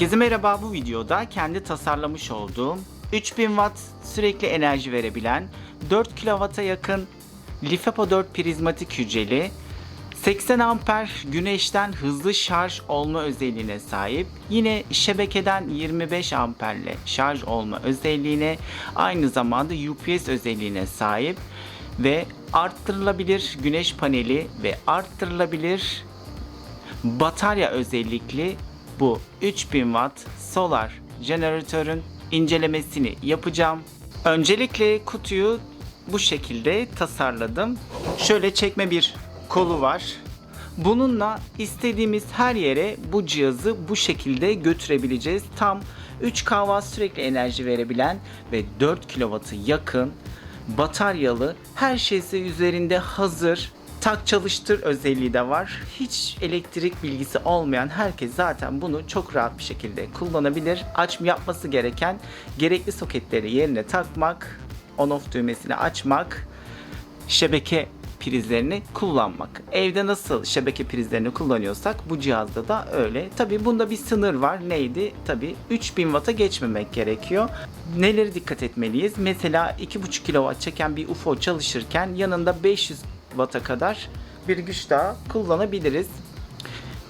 Herkese merhaba bu videoda kendi tasarlamış olduğum 3000 watt sürekli enerji verebilen 4 kW'a yakın LiFePO 4 prizmatik hücreli 80 amper güneşten hızlı şarj olma özelliğine sahip. Yine şebekeden 25 amperle şarj olma özelliğine aynı zamanda UPS özelliğine sahip ve arttırılabilir güneş paneli ve arttırılabilir batarya özellikli bu 3000 watt solar jeneratörün incelemesini yapacağım. Öncelikle kutuyu bu şekilde tasarladım. Şöyle çekme bir kolu var. Bununla istediğimiz her yere bu cihazı bu şekilde götürebileceğiz. Tam 3 kW sürekli enerji verebilen ve 4 kW'ı yakın bataryalı her şeysi üzerinde hazır tak çalıştır özelliği de var. Hiç elektrik bilgisi olmayan herkes zaten bunu çok rahat bir şekilde kullanabilir. Açım yapması gereken gerekli soketleri yerine takmak, on off düğmesini açmak, şebeke prizlerini kullanmak. Evde nasıl şebeke prizlerini kullanıyorsak bu cihazda da öyle. Tabi bunda bir sınır var. Neydi? Tabi 3000 Watt'a geçmemek gerekiyor. Neleri dikkat etmeliyiz? Mesela 2.5 kW çeken bir UFO çalışırken yanında 500 Watt'a kadar bir güç daha kullanabiliriz.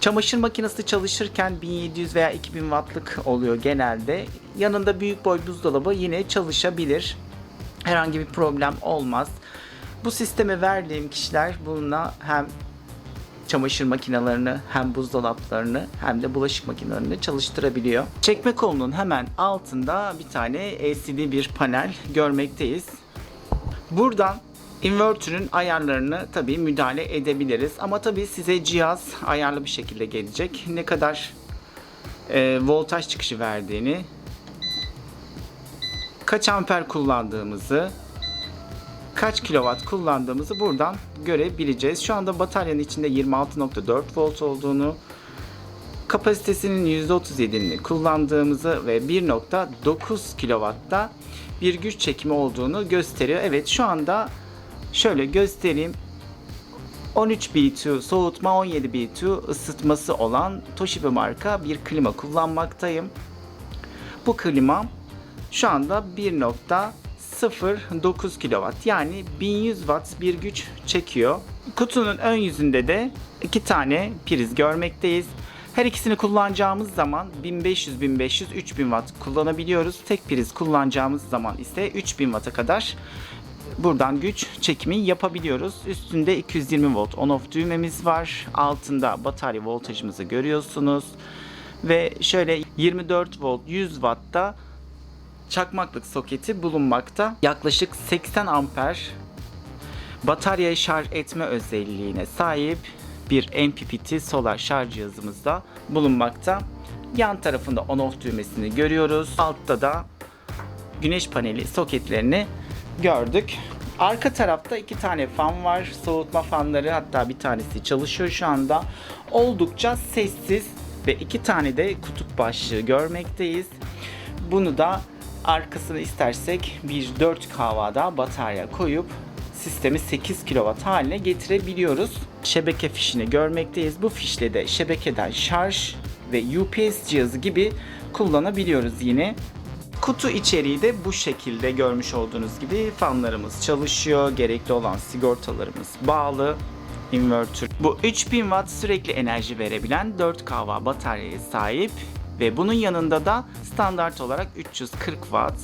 Çamaşır makinesi çalışırken 1700 veya 2000 wattlık oluyor genelde. Yanında büyük boy buzdolabı yine çalışabilir. Herhangi bir problem olmaz. Bu sisteme verdiğim kişiler bununla hem çamaşır makinelerini hem buzdolaplarını hem de bulaşık makinelerini çalıştırabiliyor. Çekme kolunun hemen altında bir tane LCD bir panel görmekteyiz. Buradan inverter'ın ayarlarını tabii müdahale edebiliriz. Ama tabii size cihaz ayarlı bir şekilde gelecek. Ne kadar e, voltaj çıkışı verdiğini, kaç amper kullandığımızı, kaç kilowatt kullandığımızı buradan görebileceğiz. Şu anda bataryanın içinde 26.4 volt olduğunu, kapasitesinin %37'ini kullandığımızı ve 1.9 kW'da bir güç çekimi olduğunu gösteriyor. Evet şu anda şöyle göstereyim. 13 B2 soğutma 17 B2 ısıtması olan Toshiba marka bir klima kullanmaktayım. Bu klima şu anda 1.09 kW yani 1100 Watt bir güç çekiyor. Kutunun ön yüzünde de iki tane priz görmekteyiz. Her ikisini kullanacağımız zaman 1500, 1500, 3000 Watt kullanabiliyoruz. Tek priz kullanacağımız zaman ise 3000 Watt'a kadar buradan güç çekimi yapabiliyoruz. Üstünde 220 volt on off düğmemiz var. Altında batarya voltajımızı görüyorsunuz. Ve şöyle 24 volt 100 Watt'ta çakmaklık soketi bulunmakta. Yaklaşık 80 amper bataryayı şarj etme özelliğine sahip bir MPPT solar şarj cihazımızda bulunmakta. Yan tarafında on off düğmesini görüyoruz. Altta da güneş paneli soketlerini gördük. Arka tarafta iki tane fan var. Soğutma fanları hatta bir tanesi çalışıyor şu anda. Oldukça sessiz ve iki tane de kutup başlığı görmekteyiz. Bunu da arkasını istersek bir 4 kW'da batarya koyup sistemi 8 kW haline getirebiliyoruz. Şebeke fişini görmekteyiz. Bu fişle de şebekeden şarj ve UPS cihazı gibi kullanabiliyoruz yine. Kutu içeriği de bu şekilde görmüş olduğunuz gibi fanlarımız çalışıyor. Gerekli olan sigortalarımız bağlı. Inverter. Bu 3000 watt sürekli enerji verebilen 4 kW bataryaya sahip ve bunun yanında da standart olarak 340 watt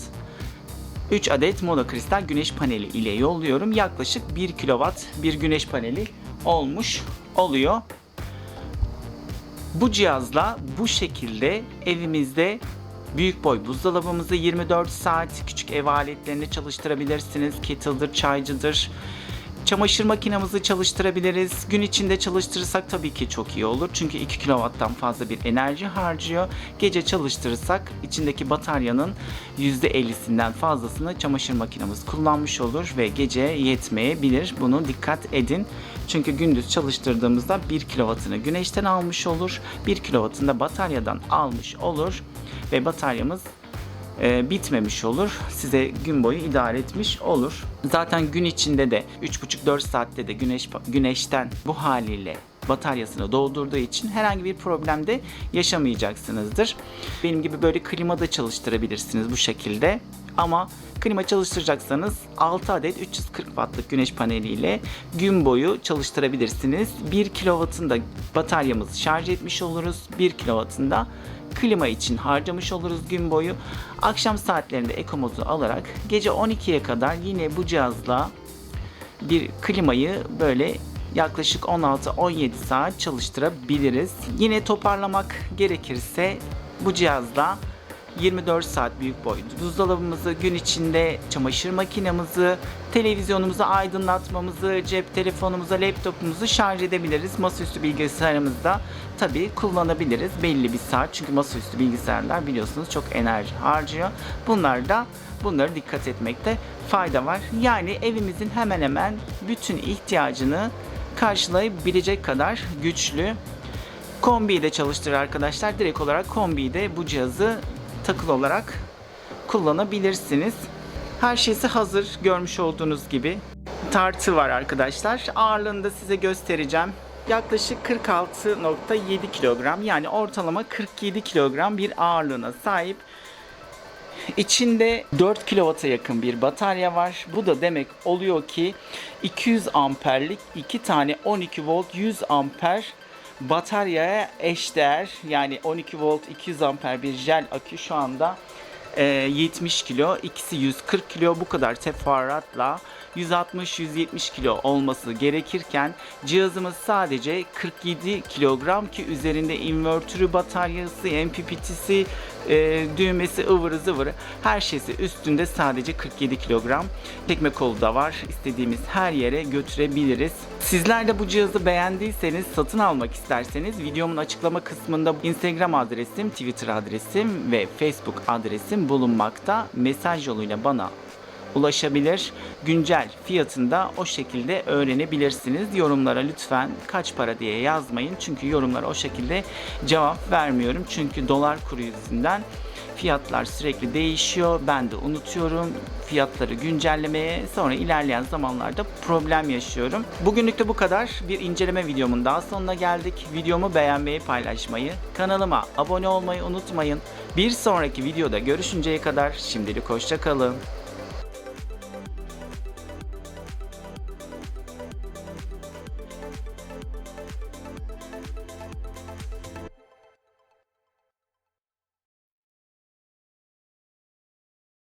3 adet monokristal güneş paneli ile yolluyorum. Yaklaşık 1 kW bir güneş paneli olmuş oluyor. Bu cihazla bu şekilde evimizde büyük boy buzdolabımızı 24 saat küçük ev aletlerini çalıştırabilirsiniz. Kettle'dır, çaycıdır. Çamaşır makinemizi çalıştırabiliriz. Gün içinde çalıştırırsak tabii ki çok iyi olur. Çünkü 2 kW'dan fazla bir enerji harcıyor. Gece çalıştırırsak içindeki bataryanın %50'sinden fazlasını çamaşır makinemiz kullanmış olur ve gece yetmeyebilir. Bunu dikkat edin. Çünkü gündüz çalıştırdığımızda 1 kW'ını güneşten almış olur. 1 kW'ını da bataryadan almış olur ve bataryamız e, bitmemiş olur. Size gün boyu idare etmiş olur. Zaten gün içinde de 3,5-4 saatte de güneş güneşten bu haliyle bataryasını doldurduğu için herhangi bir problem de yaşamayacaksınızdır. Benim gibi böyle klima da çalıştırabilirsiniz bu şekilde. Ama klima çalıştıracaksanız 6 adet 340 wattlık güneş paneliyle gün boyu çalıştırabilirsiniz. 1 kW'ın bataryamızı şarj etmiş oluruz. 1 kW'ın klima için harcamış oluruz gün boyu. Akşam saatlerinde Eco modu alarak gece 12'ye kadar yine bu cihazla bir klimayı böyle yaklaşık 16-17 saat çalıştırabiliriz. Yine toparlamak gerekirse bu cihazla 24 saat büyük boy buzdolabımızı, gün içinde çamaşır makinemizi, televizyonumuzu aydınlatmamızı, cep telefonumuzu, laptopumuzu şarj edebiliriz. Masaüstü bilgisayarımızda tabii kullanabiliriz belli bir saat. Çünkü masaüstü bilgisayarlar biliyorsunuz çok enerji harcıyor. Bunlar da bunlara dikkat etmekte fayda var. Yani evimizin hemen hemen bütün ihtiyacını karşılayabilecek kadar güçlü. Kombiyi de çalıştırır arkadaşlar. Direkt olarak kombiyi de bu cihazı takılı olarak kullanabilirsiniz. Her şeysi hazır görmüş olduğunuz gibi. Tartı var arkadaşlar. Ağırlığını da size göstereceğim. Yaklaşık 46.7 kilogram yani ortalama 47 kilogram bir ağırlığına sahip. İçinde 4 kW'a yakın bir batarya var. Bu da demek oluyor ki 200 amperlik iki tane 12 volt 100 amper bataryaya eşdeğer. Yani 12 volt 200 amper bir jel akü şu anda e, 70 kilo. ikisi 140 kilo. Bu kadar teferruatla 160-170 kilo olması gerekirken cihazımız sadece 47 kilogram ki üzerinde invertörü, bataryası, MPPT'si, e, düğmesi, ıvırı zıvırı her şeysi üstünde sadece 47 kilogram. Çekme kolu da var. İstediğimiz her yere götürebiliriz. Sizler de bu cihazı beğendiyseniz, satın almak isterseniz videomun açıklama kısmında Instagram adresim, Twitter adresim ve Facebook adresim bulunmakta. Mesaj yoluyla bana ulaşabilir. Güncel fiyatını da o şekilde öğrenebilirsiniz. Yorumlara lütfen kaç para diye yazmayın. Çünkü yorumlara o şekilde cevap vermiyorum. Çünkü dolar kuru yüzünden fiyatlar sürekli değişiyor. Ben de unutuyorum fiyatları güncellemeye. Sonra ilerleyen zamanlarda problem yaşıyorum. Bugünlük de bu kadar. Bir inceleme videomun daha sonuna geldik. Videomu beğenmeyi, paylaşmayı, kanalıma abone olmayı unutmayın. Bir sonraki videoda görüşünceye kadar şimdilik hoşça kalın.